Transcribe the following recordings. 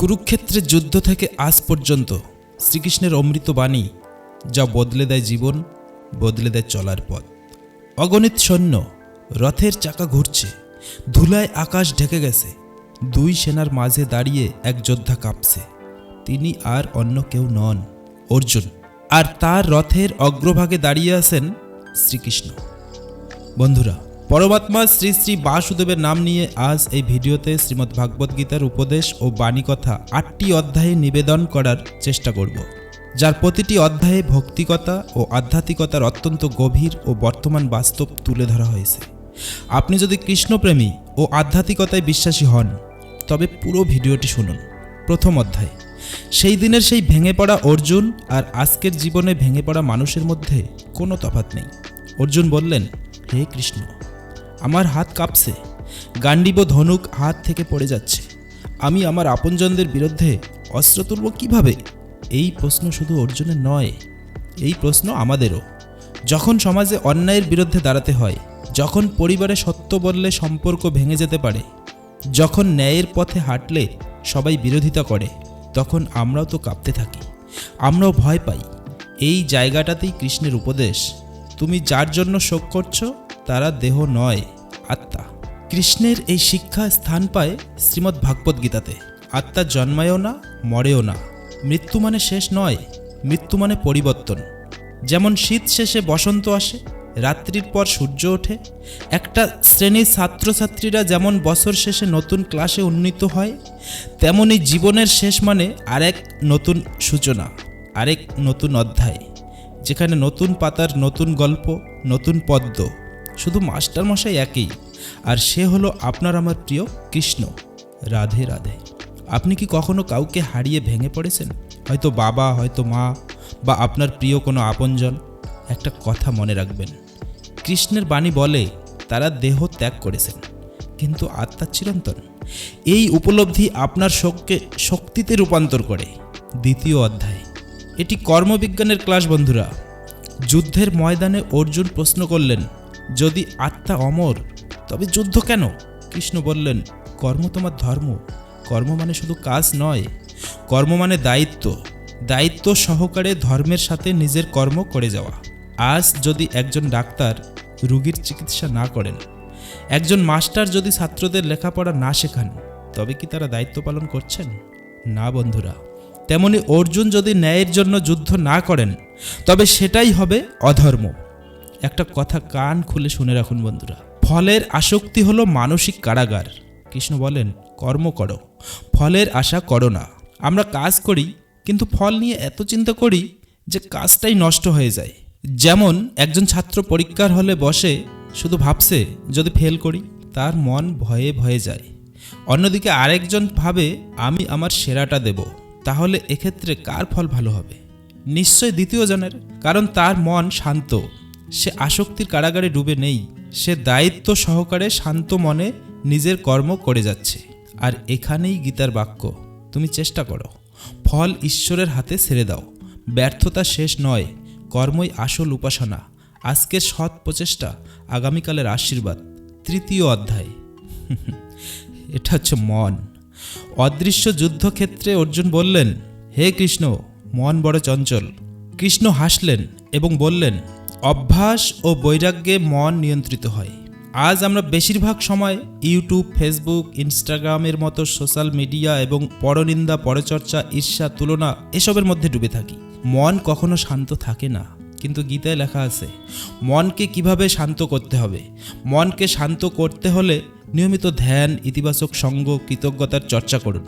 কুরুক্ষেত্রের যুদ্ধ থেকে আজ পর্যন্ত শ্রীকৃষ্ণের অমৃত বাণী যা বদলে দেয় জীবন, বদলে দেয় চলার পথ। অগণিত সৈন্য রথের চাকা ঘুরছে, ধুলায় আকাশ ঢেকে গেছে, দুই সেনার মাঝে দাঁড়িয়ে এক যোদ্ধা কাঁপছে। তিনি আর অন্য কেউ নন, অর্জুন। আর তার রথের অগ্রভাগে দাঁড়িয়ে আছেন শ্রীকৃষ্ণ। বন্ধুরা পরমাত্মা শ্রী শ্রী বাসুদেবের নাম নিয়ে আজ এই ভিডিওতে শ্রীমদ্ ভাগবত গীতার উপদেশ ও বাণী কথা আটটি অধ্যায়ে নিবেদন করার চেষ্টা করব। যার প্রতিটি অধ্যায়ে ভক্তিকতা ও আধ্যাত্মিকতার অত্যন্ত গভীর ও বর্তমান বাস্তব তুলে ধরা হয়েছে। আপনি যদি কৃষ্ণপ্রেমী ও আধ্যাত্মিকতায় বিশ্বাসী হন, তবে পুরো ভিডিওটি শুনুন। প্রথম অধ্যায়। সেই দিনের সেই ভেঙে পড়া অর্জুন আর আজকের জীবনে ভেঙে পড়া মানুষের মধ্যে কোনো তফাৎ নেই। অর্জুন বললেন, হে কৃষ্ণ আমার হাত কাঁপছে। গান্ডীব ধনুক হাত থেকে পড়ে যাচ্ছে। আমি আমার আপনজনদের বিরুদ্ধে অস্ত্র তুলব কীভাবে? এই প্রশ্ন শুধু অর্জুনের নয়, এই প্রশ্ন আমাদেরও। যখন সমাজে অন্যায়ের বিরুদ্ধে দাঁড়াতে হয়, যখন পরিবারে সত্য বললে সম্পর্ক ভেঙে যেতে পারে, যখন ন্যায়ের পথে হাঁটলে সবাই বিরোধিতা করে, তখন আমরাও তো কাঁপতে থাকি। আমরাও ভয় পাই। এই জায়গাটাতেই কৃষ্ণের উপদেশ, তুমি যার জন্য শোক করছ তারা দেহ নয়, আত্মা। কৃষ্ণের এই শিক্ষা স্থান পায় শ্রীমদ্ ভাগবত গীতাতে। আত্মা জন্মায়ও না, মরেও না। মৃত্যু মানে শেষ নয়, মৃত্যু মানে পরিবর্তন। যেমন শীত শেষে বসন্ত আসে, রাত্রির পর সূর্য ওঠে, একটা শ্রেণির ছাত্রছাত্রীরা যেমন বছর শেষে নতুন ক্লাসে উন্নীত হয়, তেমনি জীবনের শেষ মানে আরেক নতুন সূচনা, আরেক নতুন অধ্যায়, যেখানে নতুন পাতার নতুন গল্প, নতুন পদ্ম শুধু মাস্টারমশাই একই। আর সে হলো আপনার আমার প্রিয় কৃষ্ণ। রাধে রাধে। আপনি কি কখনো কাউকে হারিয়ে ভেঙে পড়েছেন? হয়তো বাবা, হয়তো মা, বা আপনার প্রিয় কোনো আপনজন। একটা কথা মনে রাখবেন, কৃষ্ণের বাণী বলে তারা দেহ ত্যাগ করেছেন, কিন্তু আত্মা চিরন্তন। এই উপলব্ধি আপনার শোককে, শক্তিতে রূপান্তর করে। দ্বিতীয় অধ্যায়। এটি কর্মবিজ্ঞানের ক্লাস বন্ধুরা। যুদ্ধের ময়দানে অর্জুন প্রশ্ন করলেন যদি আত্মা অমর, তবে যুদ্ধ কেন? কৃষ্ণ বললেন, কর্ম তোমার ধর্ম। কর্ম মানে শুধু কাজ নয়, কর্ম মানে দায়িত্ব। দায়িত্ব সহকারে ধর্মের সাথে নিজের কর্ম করে যাওয়া। আজ যদি একজন ডাক্তার রুগীর চিকিৎসা না করেন, একজন মাস্টার যদি ছাত্রদের লেখাপড়া না শেখান, তবে কি তারা দায়িত্ব পালন করছেন? না বন্ধুরা, তেমনি অর্জুন যদি ন্যায়ের জন্য যুদ্ধ না করেন, তবে সেটাই হবে অধর্ম। একটা কথা কান খুলে শুনে রাখুন বন্ধুরা। ফলের আসক্তি হলো মানসিক কারাগার। কৃষ্ণ বলেন, কর্ম করো। ফলের আশা করো না। আমরা কাজ করি, কিন্তু ফল নিয়ে এত চিন্তা করি যে কাজটাই নষ্ট হয়ে যায়। যেমন একজন ছাত্র পরীক্ষার হলে বসে শুধু ভাবছে, যদি ফেল করি, তার মন ভয়ে ভয়ে যায়। অন্যদিকে আরেকজন ভাবে, আমি আমার সেরাটা দেব। তাহলে এক্ষেত্রে কার ফল ভালো হবে? নিশ্চয় দ্বিতীয় জনের কারণ তার মন শান্ত। সে আসক্তির কারাগারে ডুবে নেই, সে দায়িত্ব সহকারে শান্ত মনে নিজের কর্ম করে যাচ্ছে। আর এখানেই গীতার বাক্য, তুমি চেষ্টা করো, ফল ঈশ্বরের হাতে ছেড়ে দাও, ব্যর্থতা শেষ নয়, কর্মই আসল উপাসনা। আজকের সৎ প্রচেষ্টা, আগামীকালের আশীর্বাদ, তৃতীয় অধ্যায়। এটা হচ্ছে মন। অদৃশ্য যুদ্ধক্ষেত্রে অর্জুন বললেন, হে কৃষ্ণ, মন বড় চঞ্চল। কৃষ্ণ হাসলেন এবং বললেন অভ্যাস ও বৈরাগ্যে মন নিয়ন্ত্রিত হয়। আজ আমরা বেশিরভাগ সময় ইউটিউব, ফেসবুক, ইনস্টাগ্রামের মতো সোশ্যাল মিডিয়া এবং পরনিন্দা, পরচর্চা, ঈর্ষা, তুলনা এসবের মধ্যে ডুবে থাকি। মন কখনো শান্ত থাকে না, কিন্তু গীতায় লেখা আছে, মনকে কীভাবে শান্ত করতে হবে? মনকে শান্ত করতে হলে নিয়মিত ধ্যান, ইতিবাচক সঙ্গ, কৃতজ্ঞতার চর্চা করুন।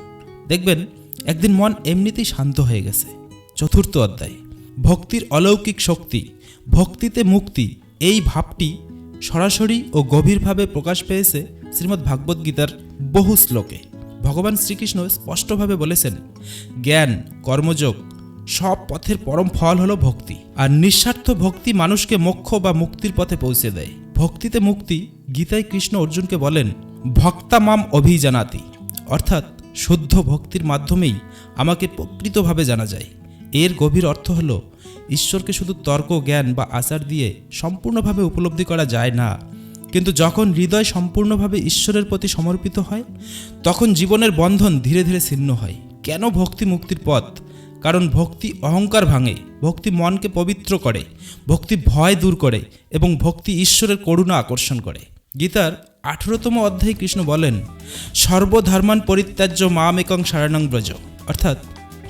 দেখবেন, একদিন মন এমনিতেই শান্ত হয়ে গেছে। চতুর্থ অধ্যায়, ভক্তির অলৌকিক শক্তি। ভক্তিতে মুক্তি, এই ভাবটি সরাসরি ও গভীরভাবে প্রকাশ পেয়েছে শ্রীমদ্ ভাগবত গীতার বহু শ্লোকে। ভগবান শ্রীকৃষ্ণ স্পষ্টভাবে বলেছেন, জ্ঞান, কর্মযোগ, সব পথের পরম ফল হলো ভক্তি, আর নিঃস্বার্থ ভক্তি মানুষকে মোক্ষ বা মুক্তির পথে পৌঁছে দেয়। ভক্তিতে মুক্তি গীতায় কৃষ্ণ অর্জুনকে বলেন ভক্তা মাম অভিজানাতি অর্থাৎ শুদ্ধ ভক্তির মাধ্যমেই আমাকে প্রকৃতভাবে জানা যায়। এর গভীর অর্থ হল, ঈশ্বরকে শুধু তর্ক, জ্ঞান বা আচার দিয়ে সম্পূর্ণভাবে উপলব্ধি করা যায় না। কিন্তু যখন হৃদয় সম্পূর্ণভাবে ঈশ্বরের প্রতি সমর্পিত হয়, তখন জীবনের বন্ধন ধীরে ধীরে ছিন্ন হয়। কেন ভক্তি মুক্তির পথ? কারণ ভক্তি অহংকার ভাঙে, ভক্তি মনকে পবিত্র করে, ভক্তি ভয় দূর করে এবং ভক্তি ঈশ্বরের করুণা আকর্ষণ করে। গীতার আঠেরোতম অধ্যায়ে কৃষ্ণ বলেন, সর্বধর্মান পরিত্যাজ্য মামেকং সারানং ব্রজ। অর্থাৎ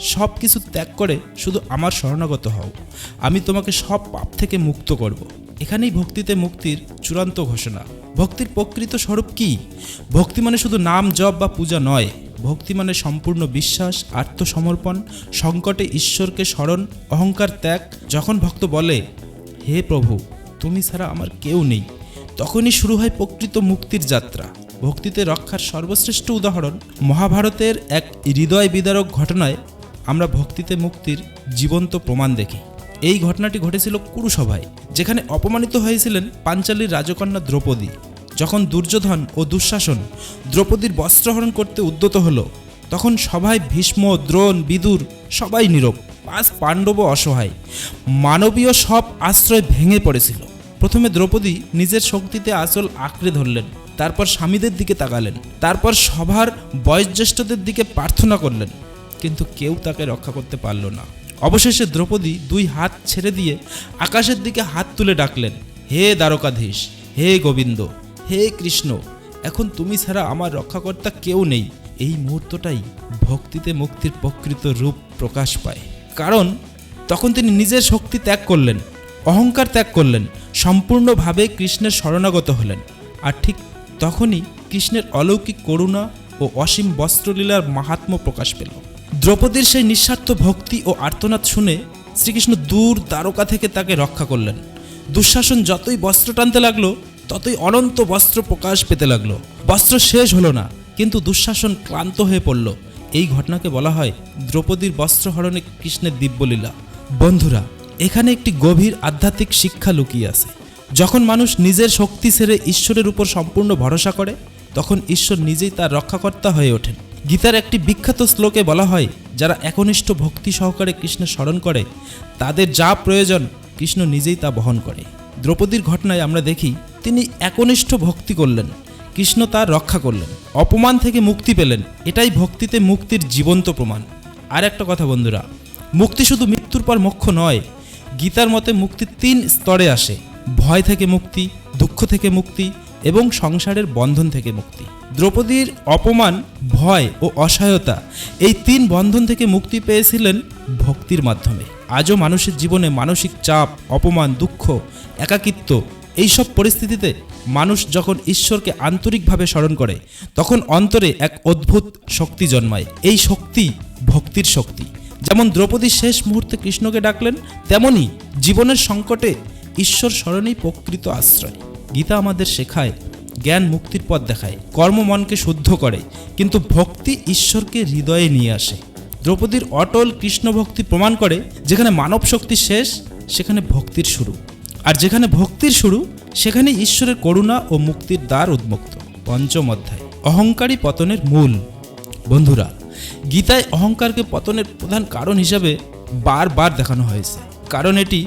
সব কিছু ত্যাগ করে শুধু আমার শরণাগত হও। আমি তোমাকে সব পাপ থেকে মুক্ত করব। এখানেই ভক্তিতে মুক্তির চূড়ান্ত ঘোষণা। ভক্তির প্রকৃত স্বরূপ কি? ভক্তি মানে শুধু নাম, জপ বা পূজা নয়। ভক্তি মানে সম্পূর্ণ বিশ্বাস, আত্মসমর্পণ, সংকটে ঈশ্বরকে স্মরণ, অহংকার ত্যাগ। যখন ভক্ত বলে, হে প্রভু, তুমি ছাড়া আমার কেউ নেই, তখনই শুরু হয় প্রকৃত মুক্তির যাত্রা। ভক্তিতে রক্ষার সর্বশ্রেষ্ঠ উদাহরণ মহাভারতের এক হৃদয় বিদারক ঘটনায় আমরা ভক্তিতে মুক্তির জীবন্ত প্রমাণ দেখি। এই ঘটনাটি ঘটেছিল কুরুসভায়, যেখানে অপমানিত হয়েছিলেন পাঞ্চালীর রাজকন্যা দ্রৌপদী। যখন দুর্যোধন ও দুঃশাসন দ্রৌপদীর বস্ত্রহরণ করতে উদ্যত হল, তখন সবাই ভীষ্ম, দ্রোণ, বিদুর সবাই নীরব, পাঁচ পাণ্ডব অসহায়। মানবীয় সব আশ্রয় ভেঙে পড়েছিল। প্রথমে দ্রৌপদী নিজের শক্তিতে আঁচল আঁকড়ে ধরলেন, তারপর স্বামীদের দিকে তাকালেন, তারপর সভার বয়োজ্যেষ্ঠদের দিকে প্রার্থনা করলেন। কিন্তু কেউ তাকে রক্ষা করতে পারল না। অবশেষে দ্রৌপদী দুই হাত ছেড়ে দিয়ে আকাশের দিকে হাত তুলে ডাকলেন, হে দ্বারকাধীশ, হে গোবিন্দ, হে কৃষ্ণ, এখন তুমি ছাড়া আমার রক্ষাকর্তা কেউ নেই। এই মুহূর্তটাই ভক্তিতে মুক্তির প্রকৃত রূপ প্রকাশ পায়। কারণ তখন তিনি নিজের শক্তি ত্যাগ করলেন, অহংকার ত্যাগ করলেন, সম্পূর্ণভাবে কৃষ্ণের শরণাগত হলেন। আর ঠিক তখনই কৃষ্ণের অলৌকিক করুণা ও অসীম বস্ত্রলীলার মাহাত্ম্য প্রকাশ পেল। দ্রৌপদীর সেই নিঃস্বার্থ ভক্তি ও আর্তনাদ শুনে শ্রীকৃষ্ণ দূর দ্বারকা থেকে তাকে রক্ষা করলেন। দুঃশাসন যতই বস্ত্র টানতে লাগল, ততই অনন্ত বস্ত্র প্রকাশ পেতে লাগল। বস্ত্র শেষ হলো না, কিন্তু দুঃশাসন ক্লান্ত হয়ে পড়ল। এই ঘটনাকে বলা হয় দ্রৌপদীর বস্ত্রহরণে কৃষ্ণের দিব্যলীলা। বন্ধুরা, এখানে একটি গভীর আধ্যাত্মিক শিক্ষা লুকিয়ে আছে। যখন মানুষ নিজের শক্তি ছেড়ে ঈশ্বরের উপর সম্পূর্ণ ভরসা করে, তখন ঈশ্বর নিজেই তার রক্ষাকর্তা হয়ে ওঠেন। গীতার একটি বিখ্যাত শ্লোকে বলা হয়, যারা একনিষ্ঠ ভক্তি সহকারে কৃষ্ণের স্মরণ করে, তাদের যা প্রয়োজন কৃষ্ণ নিজেই তা বহন করে। দ্রৌপদীর ঘটনায় আমরা দেখি, তিনি একনিষ্ঠ ভক্তি করলেন, কৃষ্ণ তার রক্ষা করলেন, অপমান থেকে মুক্তি পেলেন, এটাই ভক্তিতে মুক্তির জীবন্ত প্রমাণ। আর একটা কথা বন্ধুরা, মুক্তি শুধু মৃত্যুর পর মোক্ষ নয়, গীতার মতে মুক্তি তিন স্তরে আসে, ভয় থেকে মুক্তি, দুঃখ থেকে মুক্তি, এবং সংসারের বন্ধন থেকে মুক্তি। দ্রৌপদীর অপমান, ভয় ও অসহায়তা এই তিন বন্ধন থেকে মুক্তি পেয়েছিলেন ভক্তির মাধ্যমে। আজও মানুষের জীবনে মানসিক চাপ, অপমান, দুঃখ, একাকিত্ব এইসব পরিস্থিতিতে মানুষ যখন ঈশ্বরকে আন্তরিকভাবে স্মরণ করে, তখন অন্তরে এক অদ্ভুত শক্তি জন্মায়। এই শক্তি ভক্তির শক্তি। যেমন দ্রৌপদী শেষ মুহূর্তে কৃষ্ণকে ডাকলেন, তেমনি জীবনের সংকটে ঈশ্বর স্মরণেই প্রকৃত আশ্রয়। গীতা আমাদের শেখায় জ্ঞান মুক্তির পথ দেখায়, কর্ম মনকে শুদ্ধ করে, কিন্তু ভক্তি ঈশ্বরকে হৃদয়ে নিয়ে আসে। দ্রৌপদীর অটল কৃষ্ণ ভক্তি প্রমাণ করে, যেখানে মানব শক্তি শেষ, সেখানে ভক্তির শুরু। আর যেখানে ভক্তির শুরু, সেখানে ঈশ্বরের করুণা ও মুক্তির দ্বার উন্মুক্ত। পঞ্চম অধ্যায়, অহংকারী পতনের মূল। বন্ধুরা, গীতায় অহংকারকে পতনের প্রধান কারণ হিসাবে বারবার দেখানো হয়েছে। কারণ এটি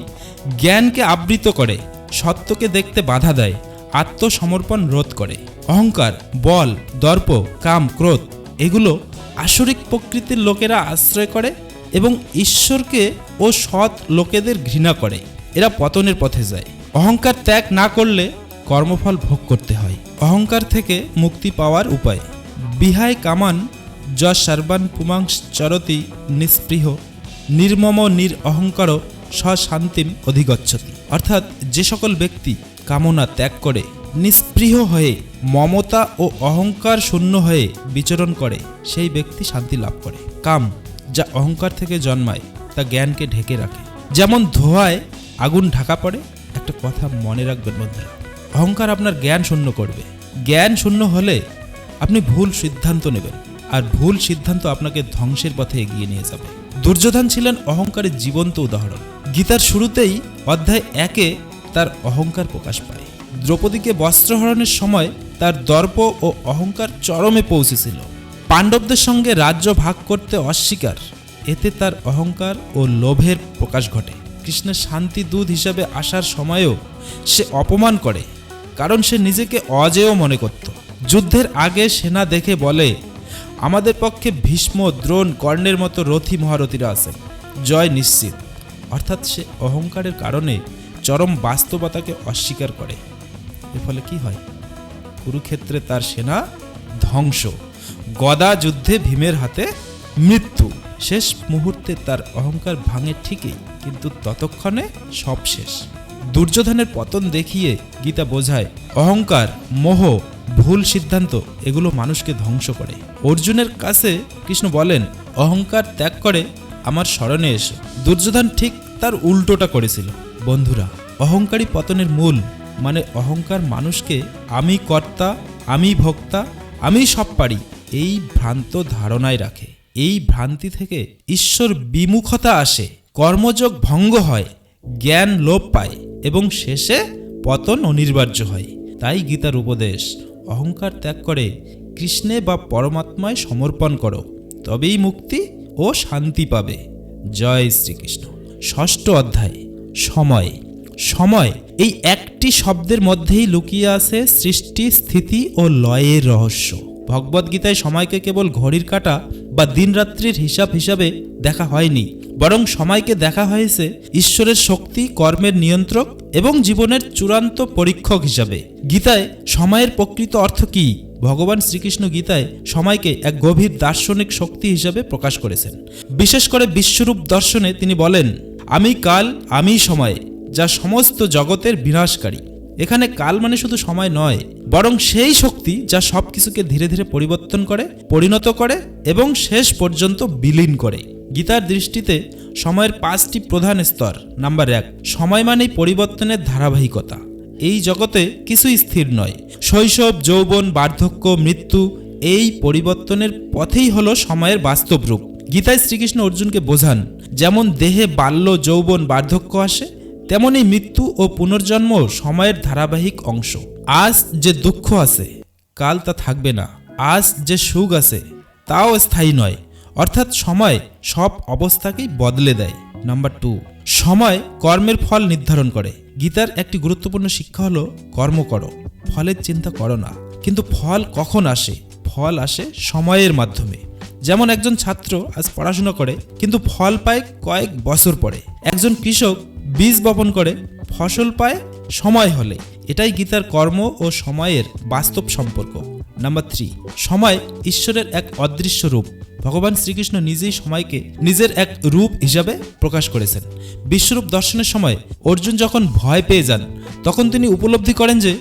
জ্ঞানকে আবৃত করে, সত্যকে দেখতে বাধা দেয় আত্মসমর্পণ রোধ করে। অহংকার, বল, দর্প, কাম, ক্রোধ, এগুলো আসরিক প্রকৃতির লোকেরা আশ্রয় করে এবং ঈশ্বরকে ও সৎ লোকেদের ঘৃণা করে। এরা পতনের পথে যায়। অহংকার ত্যাগ না করলে কর্মফল ভোগ করতে হয়। অহংকার থেকে মুক্তি পাওয়ার উপায়। বিহায় কামান য সর্বান পুমাংশ চরতি নিস্পৃহ, নির্মম নির অহংকার স্বশান্তিম অধিগচ্ছতি। অর্থাৎ যে সকল ব্যক্তি কামনা ত্যাগ করে, নিস্পৃহ হয়ে, মমতা ও অহংকার শূন্য হয়ে বিচরণ করে, সেই ব্যক্তি শান্তি লাভ করে। কাম, যা অহংকার থেকে জন্মায়, তা জ্ঞানকে ঢেকে রাখে। যেমন ধোঁয়ায় আগুন ঢাকা পড়ে, একটা কথা মনে রাখবেন বন্ধুরা, অহংকার আপনার জ্ঞান শূন্য করবে। জ্ঞান শূন্য হলে আপনি ভুল সিদ্ধান্ত নেবেন, আর ভুল সিদ্ধান্ত আপনাকে ধ্বংসের পথে এগিয়ে নিয়ে যাবে। দুর্যোধন ছিলেন অহংকারের জীবন্ত উদাহরণ। গীতার শুরুতেই অধ্যায় একে তার অহংকার প্রকাশ পায়। দ্রৌপদীকে বস্ত্রহরণের সময় তার দর্প ও অহংকার চরমে পৌঁছেছিল। পাণ্ডবদের সঙ্গে রাজ্য ভাগ করতে অস্বীকার, এতে তার অহংকার ও লোভের প্রকাশ ঘটে। কৃষ্ণের শান্তি দূত হিসাবে আসার সময়েও সে অপমান করে, কারণ সে নিজেকে অজেয় মনে করত। যুদ্ধের আগে সেনা দেখে বলে, আমাদের পক্ষে ভীষ্ম, দ্রোণ, কর্ণের মতো রথী মহারথীরা আছে জয় নিশ্চিত। অর্থাৎ সে অহংকারের কারণে চরম বাস্তবতাকে অস্বীকার করে। এর ফলে কি হয়? কুরুক্ষেত্রে তার সেনা ধ্বংস। গদা যুদ্ধে ভীমের হাতে মৃত্যু। শেষ মুহূর্তে তার অহংকার ভাঙে ঠিকই, কিন্তু ততক্ষণে সব শেষ। দুর্যোধনের পতন দেখিয়ে গীতা বোঝায়, অহংকার, মোহ, ভুল সিদ্ধান্ত, এগুলো মানুষকে ধ্বংস করে। অর্জুনের কাছে কৃষ্ণ বলেন, অহংকার ত্যাগ করে আমার স্মরণে এসে। দুর্যোধন ঠিক তার উল্টোটা করেছিল। বন্ধুরা, অহংকারী পতনের মূল মানে অহংকার মানুষকে আমি কর্তা, আমি ভোক্তা, আমি সব পারি এই ভ্রান্ত ধারণায় রাখে। এই ভ্রান্তি থেকে ঈশ্বর বিমুখতা আসে, কর্মযোগ ভঙ্গ হয়, জ্ঞান লোপ পায় এবং শেষে পতন অনিবার্য হয়। তাই গীতার উপদেশ, অহংকার ত্যাগ করে কৃষ্ণে বা পরমাত্মায় সমর্পণ করো, তবেই মুক্তি ও শান্তি পাবে। জয় শ্রীকৃষ্ণ। ষষ্ঠ অধ্যায়। সময়। সময়, এই একটি শব্দের মধ্যেই লুকিয়ে আছে সৃষ্টি, স্থিতি ও লয়ের রহস্য। ভগবদ্গীতায় সময়কে কেবল ঘড়ির কাটা বা দিনরাত্রির হিসাব হিসাবে দেখা হয়নি, বরং সময়কে দেখা হয়েছে ঈশ্বরের শক্তি, কর্মের নিয়ন্ত্রক এবং জীবনের চূড়ান্ত পরীক্ষক হিসাবে। গীতায় সময়ের প্রকৃত অর্থ কী? ভগবান শ্রীকৃষ্ণ গীতায় সময়কে এক গভীর দার্শনিক শক্তি হিসাবে প্রকাশ করেছেন। বিশেষ করে বিশ্বরূপ দর্শনে তিনি বলেন আমি কাল আমি সময়, যা সমস্ত জগতের বিনাশকারী। এখানে কাল মানে শুধু সময় নয়, বরং সেই শক্তি যা সব কিছুকে ধীরে ধীরে পরিবর্তন করে, পরিণত করে এবং শেষ পর্যন্ত বিলীন করে। গীতার দৃষ্টিতে সময়ের পাঁচটি প্রধান স্তর, নাম্বার এক, সময় মানেই পরিবর্তনের ধারাবাহিকতা। এই জগতে কিছুই স্থির নয়। শৈশব, যৌবন, বার্ধক্য, মৃত্যু, এই পরিবর্তনের পথেই হলো সময়ের বাস্তব রূপ। গীতায় শ্রীকৃষ্ণ অর্জুনকে বোঝান যেমন দেহে বাল্য যৌবন বার্ধক্য আসে তেমনই মৃত্যু ও পুনর্জন্ম সময়ের ধারাবাহিক অংশ। আজ যে দুঃখ আছে, কাল তা থাকবে না। আজ যে সুখ আছে, তাও স্থায়ী নয়। অর্থাৎ সময় সব অবস্থাকেই বদলে দেয়। নাম্বার টু, সময় কর্মের ফল নির্ধারণ করে। গীতার একটি গুরুত্বপূর্ণ শিক্ষা হলো, কর্ম করো। ফলের চিন্তা করো না। কিন্তু ফল কখন আসে? ফল আসে সময়ের মাধ্যমে। যেমন একজন ছাত্র আজ পড়াশোনা করে, কিন্তু ফল পায় কয়েক বছর পরে। একজন কৃষক বীজ বপন করে, ফসল পায় সময় হলে। এটাই গীতার কর্ম ও সময়ের বাস্তব সম্পর্ক। নাম্বার থ্রি সময় ঈশ্বরের এক অদৃশ্য রূপ। ভগবান শ্রীকৃষ্ণ নিজেই সময়কে নিজের এক রূপ হিসাবে প্রকাশ করেছেন। বিশ্বরূপ দর্শনের সময় অর্জুন যখন ভয় পেয়ে যান, তখন তিনি উপলব্ধি করেন যে,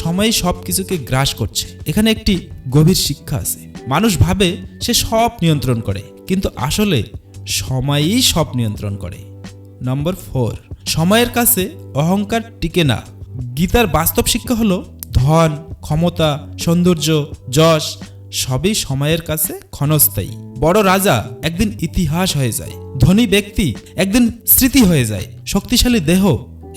সময় সব কিছুকে গ্রাস করছে। এখানে একটি গভীর শিক্ষা আছে। মানুষ ভাবে সে সব নিয়ন্ত্রণ করে, কিন্তু আসলে সময়ই সব নিয়ন্ত্রণ করে। নম্বর ফোর, সময়ের কাছে অহংকার টিকে না। গীতার বাস্তব শিক্ষা হলো ধন, ক্ষমতা, সৌন্দর্য, যশ, সবই সময়ের কাছে ক্ষণস্থায়ী। বড় রাজা একদিন ইতিহাস হয়ে যায়, ধনী ব্যক্তি একদিন স্মৃতি হয়ে যায়, শক্তিশালী দেহ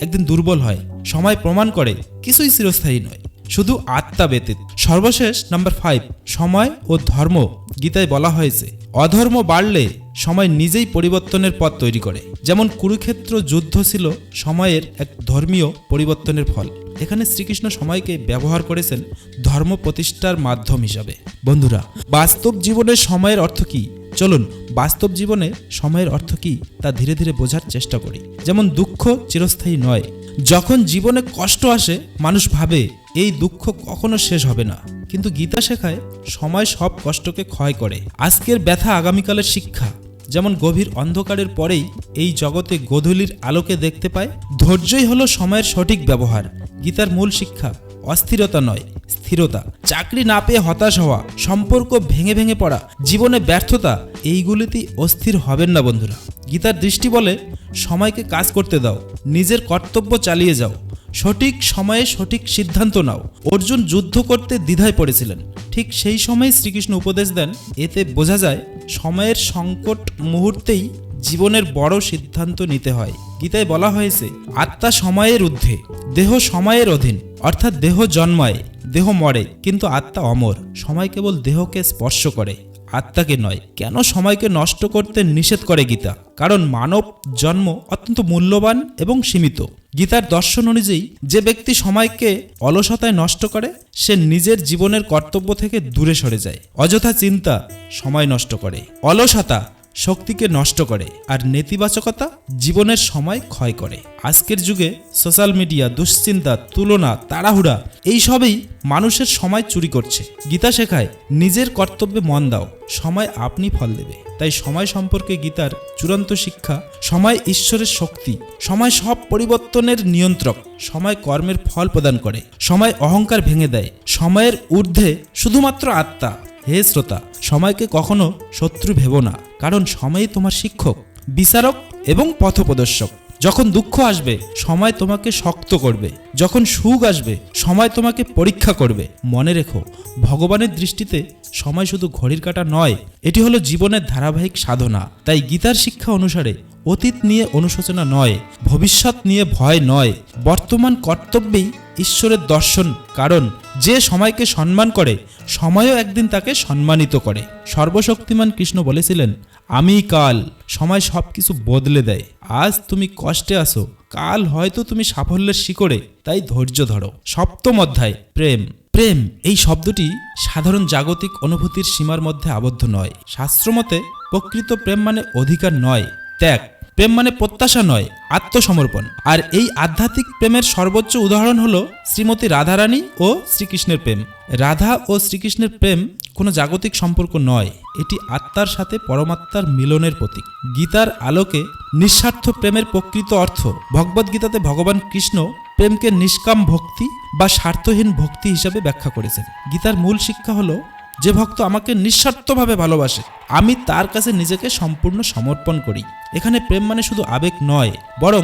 একদিন দুর্বল হয়, সময় প্রমাণ করে, কিছুই চিরস্থায়ী নয়। শুধু আত্মা ব্যতীত। সর্বশেষ নাম্বার ফাইভ সময় ও ধর্ম। গীতায় বলা হয়েছে, অধর্ম বাড়লে সময় নিজেই পরিবর্তনের পথ তৈরি করে। যেমন কুরুক্ষেত্র যুদ্ধ ছিল, সময়ের এক ধর্মীয় পরিবর্তনের ফল। এখানে শ্রীকৃষ্ণ সময়কে ব্যবহার করেছেন ধর্ম প্রতিষ্ঠার মাধ্যম হিসাবে। বন্ধুরা, বাস্তব জীবনে সময়ের অর্থ কী? চলুন, বাস্তব জীবনে সময়ের অর্থ কী তা ধীরে ধীরে বোঝার চেষ্টা করি। যেমন দুঃখ চিরস্থায়ী নয়। যখন জীবনে কষ্ট আসে, মানুষ ভাবে এই দুঃখ কখনো শেষ হবে না। কিন্তু গীতা শেখায় সময় সব কষ্টকে ক্ষয় করে। আজকের ব্যথা আগামীকালের শিক্ষা। যেমন গভীর অন্ধকারের পরেই এই জগতে গোধূলির আলোকে দেখতে পায়, ধৈর্যই হলো সময়ের সঠিক ব্যবহার। গীতার মূল শিক্ষা, অস্থিরতা নয়, স্থিরতা। চাকরি না পেয়ে হতাশ হওয়া, সম্পর্ক ভেঙে ভেঙে পড়া, জীবনে ব্যর্থতা, এইগুলিতেই অস্থির হবেন না বন্ধুরা। গীতার দৃষ্টি বলে, সময়কে কাজ করতে দাও, নিজের কর্তব্য চালিয়ে যাও। সঠিক সময়ে সঠিক সিদ্ধান্ত নাও। অর্জুন যুদ্ধ করতে দ্বিধায় পড়েছিলেন। ঠিক সেই সময় শ্রীকৃষ্ণ উপদেশ দেন, এতে বোঝা যায় সময়ের সংকট মুহূর্তেই জীবনের বড় সিদ্ধান্ত নিতে হয়। গীতায় বলা হয়েছে, আত্মা সময়ের ঊর্ধ্বে, দেহ সময়ের অধীন, অর্থাৎ দেহ জন্মায়, দেহ মরে, কিন্তু আত্মা অমর। সময় কেবল দেহকে স্পর্শ করে, আত্মাকে নয়। কেন সময়কে নষ্ট করতে নিষেধ করে গীতা? কারণ মানব জন্ম অত্যন্ত মূল্যবান এবং সীমিত। গীতার দর্শন অনুযায়ী যে ব্যক্তি সময়কে অলসতায় নষ্ট করে, সে নিজের জীবনের কর্তব্য থেকে দূরে সরে যায়। অযথা চিন্তা সময় নষ্ট করে। অলসতা শক্তিকে নষ্ট করে আর নেতিবাচকতা জীবনের সময় ক্ষয় করে। আজকের যুগে সোশ্যাল মিডিয়া দুশ্চিন্তা, তুলনা, তাড়াহুড়া এইসবই মানুষের সময় চুরি করছে। গীতা শেখায়, নিজের কর্তব্যে মন দাও, সময় আপনি ফল দেবে। তাই সময় সম্পর্কে গীতার চূড়ান্ত শিক্ষা, সময় ঈশ্বরের শক্তি, সময় সব পরিবর্তনের নিয়ন্ত্রক, সময় কর্মের ফল প্রদান করে, সময় অহংকার ভেঙে দেয়, সময়ের ঊর্ধ্বে শুধুমাত্র আত্মা হে শ্রোতা সময়কে কখনো শত্রু ভেব না কারণ সময়ই তোমার শিক্ষক বিচারক এবং পথপ্রদর্শক। যখন দুঃখ আসবে, সময় তোমাকে শক্ত করবে। যখন সুখ আসবে, সময় তোমাকে পরীক্ষা করবে। মনে রেখো, ভগবানের দৃষ্টিতে সময় শুধু ঘড়ির কাটা নয়, এটি হলো জীবনের ধারাবাহিক সাধনা। তাই গীতার শিক্ষা অনুসারে অতীত নিয়ে অনুশোচনা নয়, ভবিষ্যৎ নিয়ে ভয় নয়, বর্তমান কর্তব্যেই ঈশ্বরের দর্শন। কারণ যে সময়কে সম্মান করে, সময়ও একদিন তাকে সম্মানিত করে। সর্বশক্তিমান কৃষ্ণ বলেছিলেন আমি কাল, সময় সব কিছু বদলে দেয়। আজ তুমি কষ্টে আসো কাল হয়তো তুমি সাফল্যের শিকড়ে, তাই ধৈর্য ধরো। সপ্তম অধ্যায়, প্রেম। প্রেম, এই শব্দটি সাধারণ জাগতিক অনুভূতির সীমার মধ্যে আবদ্ধ নয়। শাস্ত্রমতে প্রকৃত প্রেম মানে অধিকার নয়, ত্যাগ। প্রেম মানে প্রত্যাশা নয়, আত্মসমর্পণ। আর এই আধ্যাত্মিক প্রেমের সর্বোচ্চ উদাহরণ হলো শ্রীমতী রাধারানী ও শ্রীকৃষ্ণের প্রেম। রাধা ও শ্রীকৃষ্ণের প্রেম কোনো জাগতিক সম্পর্ক নয়, এটি আত্মার সাথে পরমাত্মার মিলনের প্রতীক। গীতার আলোকে নিঃস্বার্থ প্রেমের প্রকৃত অর্থ ভগবদ্গীতাতে ভগবান কৃষ্ণ প্রেমকে নিষ্কাম ভক্তি বা স্বার্থহীন ভক্তি হিসাবে ব্যাখ্যা করেছেন। গীতার মূল শিক্ষা হলো, যে ভক্ত আমাকে নিঃস্বার্থভাবে ভালোবাসে, আমি তার কাছে নিজেকে সম্পূর্ণ সমর্পণ করি। এখানে প্রেম মানে শুধু আবেগ নয়, বরং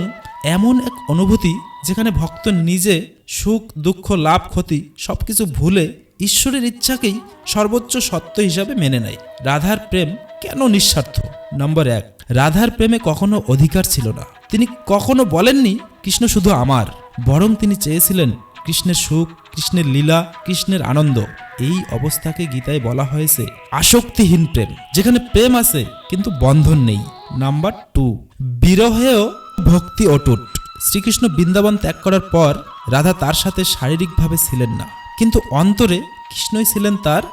এমন এক অনুভূতি যেখানে ভক্ত নিজে সুখ, দুঃখ, লাভ, ক্ষতি সবকিছু ভুলে ঈশ্বরের ইচ্ছাকেই সর্বোচ্চ সত্য হিসাবে মেনে নেয়। রাধার প্রেম কেন নিঃস্বার্থ? নম্বর এক, রাধার প্রেমে কখনো অধিকার ছিল না। তিনি কখনো বলেননি, কৃষ্ণ শুধু আমার। বরং তিনি চেয়েছিলেন, কৃষ্ণের সুখ, কৃষ্ণের লীলা, কৃষ্ণের আনন্দ। এই অবস্থাকে গীতায় বলা হয়েছে আসক্তিহীন প্রেম, যেখানে প্রেম আছে কিন্তু বন্ধন নেই। নাম্বার টু, বিরহেও ভক্তি অটুট। শ্রীকৃষ্ণ বৃন্দাবন ত্যাগ করার পর রাধা তার সাথে শারীরিকভাবে ছিলেন না। কিন্তু অন্তরে কৃষ্ণই ছিলেন তার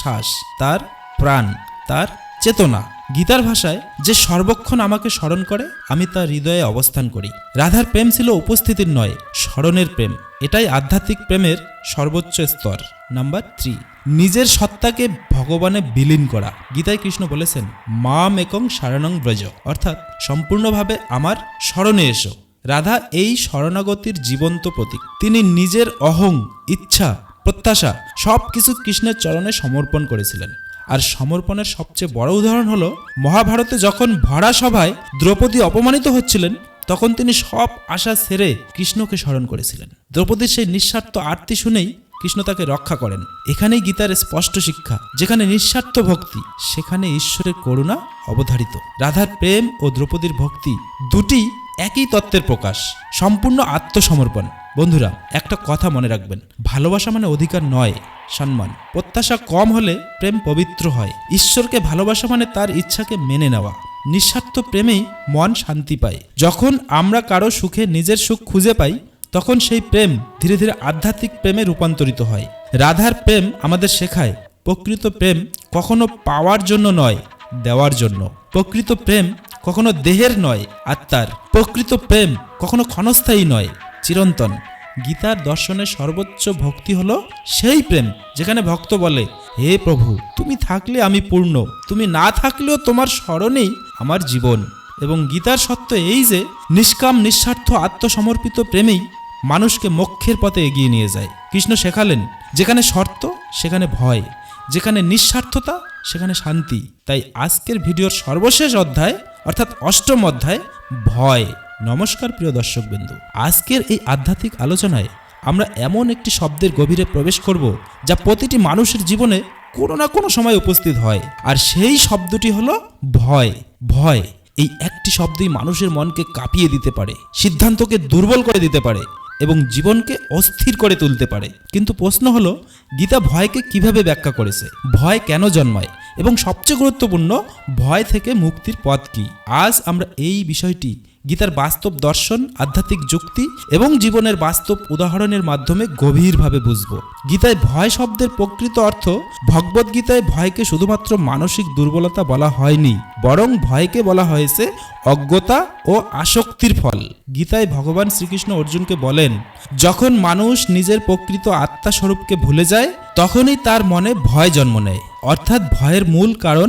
শ্বাস, তার প্রাণ, তার চেতনা। গীতার ভাষায়, যে সর্বক্ষণ আমাকে স্মরণ করে, আমি তার হৃদয়ে অবস্থান করি। রাধার প্রেম ছিল উপস্থিতির নয়, স্মরণের প্রেম। এটাই আধ্যাত্মিক প্রেমের সর্বোচ্চ স্তর। নাম্বার থ্রি নিজের সত্তাকে ভগবানে বিলীন করা। গীতায় কৃষ্ণ বলেছেন, মাম একং সারণং ব্রজ। অর্থাৎ, সম্পূর্ণভাবে আমার স্মরণে এসো। রাধা এই শরণাগতির জীবন্ত প্রতীক। তিনি নিজের অহং, ইচ্ছা, প্রত্যাশা সব কিছু কৃষ্ণের চরণে সমর্পণ করেছিলেন। আর সমর্পণের সবচেয়ে বড় উদাহরণ হলো, মহাভারতে যখন ভরা সভায় দ্রৌপদী অপমানিত হচ্ছিলেন, তখন তিনি সব আশা ছেড়ে কৃষ্ণকে স্মরণ করেছিলেন। দ্রৌপদীর সেই নিঃস্বার্থ আরতি শুনেই কৃষ্ণ তাকে রক্ষা করেন। এখানেই গীতার স্পষ্ট শিক্ষা, যেখানে নিঃস্বার্থ ভক্তি, সেখানে ঈশ্বরের করুণা অবধারিত। রাধার প্রেম ও দ্রৌপদীর ভক্তি দুটি একই তত্ত্বের প্রকাশ, সম্পূর্ণ আত্মসমর্পণ। বন্ধুরা, একটা কথা মনে রাখবেন। ভালোবাসা মানে অধিকার নয়, সম্মান। প্রত্যাশা কম হলে প্রেম পবিত্র হয়। ঈশ্বরকে ভালোবাসা মানে তার ইচ্ছাকে মেনে নেওয়া। নিঃস্বার্থ প্রেমেই মন শান্তি পায়। যখন আমরা কারও সুখে নিজের সুখ খুঁজে পাই, তখন সেই প্রেম ধীরে ধীরে আধ্যাত্মিক প্রেমে রূপান্তরিত হয়। রাধার প্রেম আমাদের শেখায়, প্রকৃত প্রেম কখনো পাওয়ার জন্য নয়, দেওয়ার জন্য। প্রকৃত প্রেম কখনো দেহের নয় আত্মার প্রকৃত প্রেম কখনো ক্ষণস্থায়ী নয়। চিরন্তন। গীতার দর্শনের সর্বোচ্চ ভক্তি হলো সেই প্রেম, যেখানে ভক্ত বলে, হে প্রভু, তুমি থাকলে আমি পূর্ণ, তুমি না থাকলেও তোমার স্মরণেই আমার জীবন। এবং গীতার সত্য এই যে, নিষ্কাম, নিঃস্বার্থ, আত্মসমর্পিত প্রেমেই মানুষকে মোক্ষের পথে এগিয়ে নিয়ে যায়। কৃষ্ণ শেখালেন, যেখানে শর্ত, সেখানে ভয়, যেখানে নিঃস্বার্থতা সেখানে শান্তি। তাই আজকের ভিডিওর সর্বশেষ অধ্যায়, অর্থাৎ অষ্টম অধ্যায়, ভয়। নমস্কার প্রিয় দর্শকবৃন্দু। আজকের এই আধ্যাত্মিক আলোচনায় আমরা এমন একটি শব্দের গভীরে প্রবেশ করব যা প্রতিটি মানুষের জীবনে কোনো না কোনো সময় উপস্থিত হয়। আর সেই শব্দটি হলো ভয়। ভয় এই একটি শব্দই মানুষের মনকে কাঁপিয়ে দিতে পারে, সিদ্ধান্তকে দুর্বল করে দিতে পারে। এবং জীবনকে অস্থির করে তুলতে পারে। কিন্তু প্রশ্ন হলো, গীতা ভয়কে কীভাবে ব্যাখ্যা করেছে? ভয় কেন জন্মায়? এবং সবচেয়ে গুরুত্বপূর্ণ, ভয় থেকে মুক্তির পথ কি? আজ আমরা এই বিষয়টি গীতার বাস্তব দর্শন, আধ্যাত্মিক যুক্তি এবং জীবনের বাস্তব উদাহরণের মাধ্যমে গভীরভাবে বুঝব। গীতায় ভয় শব্দের প্রকৃত অর্থ ভগবদ্গীতায় ভয়কে শুধুমাত্র মানসিক দুর্বলতা বলা হয়নি, বরং ভয়কে বলা হয়েছে অজ্ঞতা ও আসক্তির ফল। গীতায় ভগবান শ্রীকৃষ্ণ অর্জুনকে বলেন, যখন মানুষ নিজের প্রকৃত আত্মা স্বরূপকে ভুলে যায়, তখনই তার মনে ভয় জন্ম নেয়। অর্থাৎ ভয়ের মূল কারণ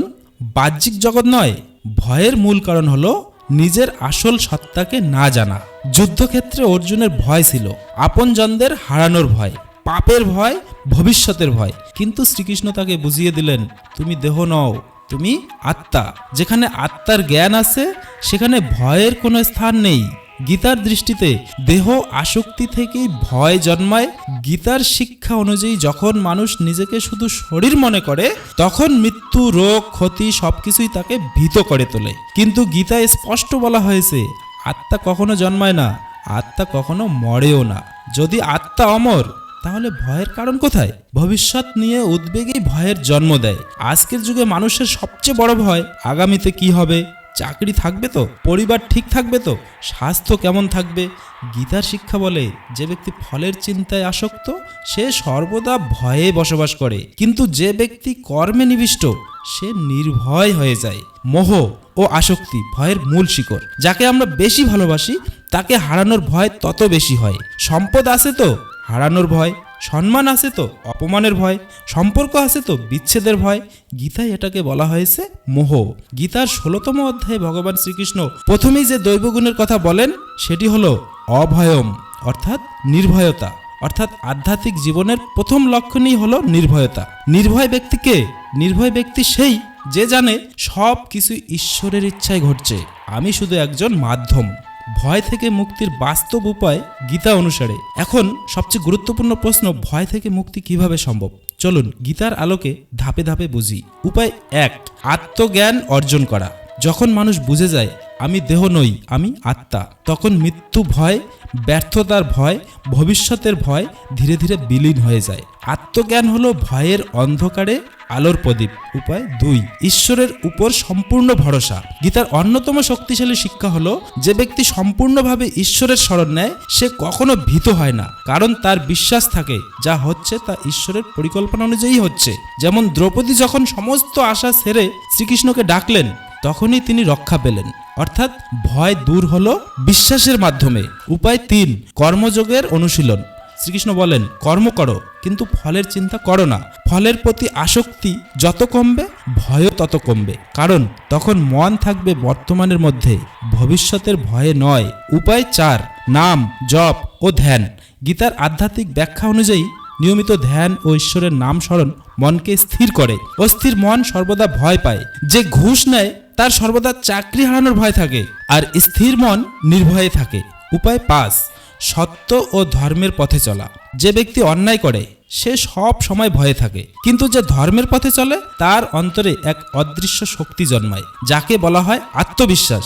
বাহ্যিক জগৎ নয়, ভয়ের মূল কারণ হলো নিজের আসল সত্তাকে না জানা। যুদ্ধক্ষেত্রে অর্জুনের ভয় ছিল, আপনজনদের হারানোর ভয়, পাপের ভয়, ভবিষ্যতের ভয়। কিন্তু শ্রীকৃষ্ণ তাকে বুঝিয়ে দিলেন, তুমি দেহ নও, তুমি আত্মা। যেখানে আত্মার জ্ঞান আছে, সেখানে ভয়ের কোনো স্থান নেই। গীতার দৃষ্টিতে দেহ আসক্তি থেকেই ভয় জন্মায়। গীতার শিক্ষা অনুযায়ী যখন মানুষ নিজেকে শুধু শরীর মনে করে, তখন মৃত্যু, রোগ, ক্ষতি সবকিছুই তাকে ভীত করে তোলে। কিন্তু গীতায় স্পষ্ট বলা হয়েছে, আত্মা কখনো জন্মায় না, আত্মা কখনো মরেও না। যদি আত্মা অমর, তাহলে ভয়ের কারণ কোথায়? ভবিষ্যৎ নিয়ে উদ্বেগেই ভয়ের জন্ম দেয়। আজকের যুগে মানুষের সবচেয়ে বড় ভয়, আগামীতে কি হবে? চাকরি থাকবে তো? পরিবার ঠিক থাকবে তো? স্বাস্থ্য কেমন থাকবে? গীতার শিক্ষা বলে, যে ব্যক্তি ফলের চিন্তায় আসক্ত, সে সর্বদা ভয়ে বসবাস করে। কিন্তু যে ব্যক্তি কর্মে নিবিষ্ট, সে নির্ভয় হয়ে যায়। মোহ ও আসক্তি ভয়ের মূল শিকড়। যাকে আমরা বেশি ভালোবাসি, তাকে হারানোর ভয় তত বেশি হয়। সম্পদ আছে তো? হারানোর ভয়। সম্মান আছে তো, অপমানের ভয়, সম্পর্ক আছে তো, বিচ্ছেদের ভয়। গীতায় এটাকে বলা হয়েছে মোহ। গীতার ষোলোতম অধ্যায়ে ভগবান শ্রীকৃষ্ণ প্রথমেই যে দৈবগুণের কথা বলেন, সেটি হলো অভয়ম, অর্থাৎ নির্ভয়তা। অর্থাৎ আধ্যাত্মিক জীবনের প্রথম লক্ষণই হলো নির্ভয়তা। নির্ভয় ব্যক্তিকে নির্ভয় ব্যক্তি সেই যে জানে সব কিছু ঈশ্বরের ইচ্ছায় ঘটছে। আমি শুধু একজন মাধ্যম। ভয় থেকে মুক্তির বাস্তব উপায় গীতা অনুসারে। এখন সবচেয়ে গুরুত্বপূর্ণ প্রশ্ন, ভয় থেকে মুক্তি কীভাবে সম্ভব? চলুন গীতার আলোকে ধাপে ধাপে বুঝি। উপায় এক, আত্মজ্ঞান অর্জন করা। যখন মানুষ বুঝে যায়, আমি দেহ নই, আমি আত্মা, তখন মৃত্যু ভয়, ব্যর্থতার ভয়, ভবিষ্যতের ভয় ধীরে ধীরে বিলীন হয়ে যায়। আত্মজ্ঞান হলো ভয়ের অন্ধকারে আলোর প্রদীপ। উপায় দুই, ঈশ্বরের উপর সম্পূর্ণ ভরসা। গীতার অন্যতম শক্তিশালী শিক্ষা হলো, যে ব্যক্তি সম্পূর্ণভাবে ঈশ্বরের স্মরণ নেয়, সে কখনো ভীত হয় না। কারণ তার বিশ্বাস থাকে, যা হচ্ছে তা ঈশ্বরের পরিকল্পনা অনুযায়ী হচ্ছে। যেমন দ্রৌপদী যখন সমস্ত আশা সেরে শ্রীকৃষ্ণকে ডাকলেন তখনই তিনি রক্ষা পেলেন। অর্থাৎ ভয় দূর হলো বিশ্বাসের মাধ্যমে। উপায় তিন, কর্মযোগের অনুশীলন। শ্রীকৃষ্ণ বলেন, কর্ম করো, কিন্তু ফলের চিন্তা করো না। ফলের প্রতি আসক্তি যত কমবে, ভয়ও তত কমবে। কারণ তখন মন থাকবে বর্তমানের মধ্যে, ভবিষ্যতের ভয়ে নয়। উপায় চার, নাম, জপ ও ধ্যান। গীতার আধ্যাত্মিক ব্যাখ্যা অনুযায়ী নিয়মিত ধ্যান ও ঈশ্বরের নাম স্মরণ মনকে স্থির করে অস্থির মন সর্বদা ভয় পায়। যে ঘুষ নেয়, তার সর্বদা চাকরি হারানোর ভয় থাকে আর স্থির মন নির্ভয়ে থাকে। উপায় পাঁচ, সত্য ও ধর্মের পথে চলা। যে ব্যক্তি অন্যায় করে, সে সব সময় ভয়ে থাকে। কিন্তু যে ধর্মের পথে চলে, তার অন্তরে এক অদৃশ্য শক্তি জন্মায়, যাকে বলা হয় আত্মবিশ্বাস।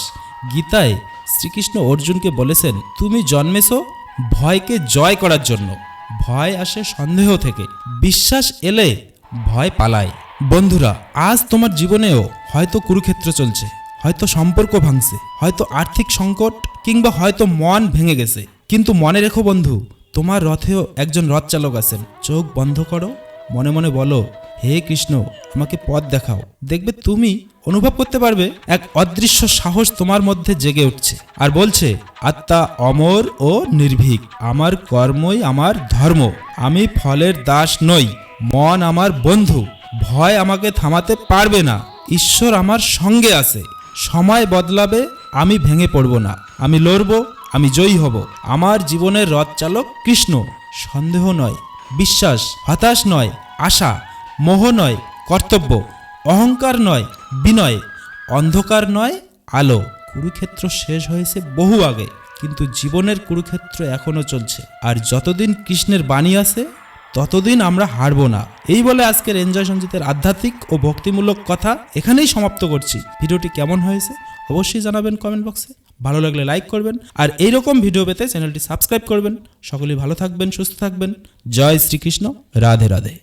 গীতায় শ্রীকৃষ্ণ অর্জুনকে বলেছেন, তুমি জন্মেছ ভয়কে জয় করার জন্য। ভয় আসে সন্দেহ থেকে। বিশ্বাস এলে ভয় পালায়। বন্ধুরা, আজ তোমার জীবনেও হয়তো কুরুক্ষেত্র চলছে, হয়তো সম্পর্ক ভাঙছে, হয়তো আর্থিক সংকট কিংবা হয়তো মন ভেঙে গেছে। কিন্তু মনে রেখো বন্ধু, তোমার রথেও একজন রথ চালক আছেন। চোখ বন্ধ করো, মনে মনে বলো, হে কৃষ্ণ, আমাকে পথ দেখাও। দেখবে তুমি অনুভব করতে পারবে, এক অদৃশ্য সাহস তোমার মধ্যে জেগে উঠছে। আর বলছে, আত্মা অমর ও নির্ভীক, আমার কর্মই আমার ধর্ম, আমি ফলের দাস নই, মন আমার বন্ধু, ভয় আমাকে থামাতে পারবে না, ঈশ্বর আমার সঙ্গে আছে, সময় বদলাবে, আমি ভেঙে পড়ব না, আমি লড়ব, আমি জয়ী হব, আমার জীবনের রথ চালক কৃষ্ণ, সন্দেহ নয়, বিশ্বাস, হতাশ নয়, আশা, মোহ নয়, কর্তব্য অহংকার নয়, বিনয়। অন্ধকার নয়, আলো। কুরুক্ষেত্র শেষ হয়েছে বহু আগে, কিন্তু জীবনের কুরুক্ষেত্র এখনও চলছে। আর যতদিন কৃষ্ণের বাণী আছে, ততদিন আমরা হারবো না। এই বলে আজকের এনজয় সঞ্জিতের আধ্যাত্মিক ও ভক্তিমূলক কথা এখানেই সমাপ্ত করছি। ভিডিওটি কেমন হয়েছে অবশ্যই জানাবেন কমেন্ট বক্সে। ভালো লাগলে লাইক করবেন আর এইরকম ভিডিও পেতে চ্যানেলটি সাবস্ক্রাইব করবেন। সকলেই ভালো থাকবেন, সুস্থ থাকবেন। জয় শ্রীকৃষ্ণ। রাধে রাধে।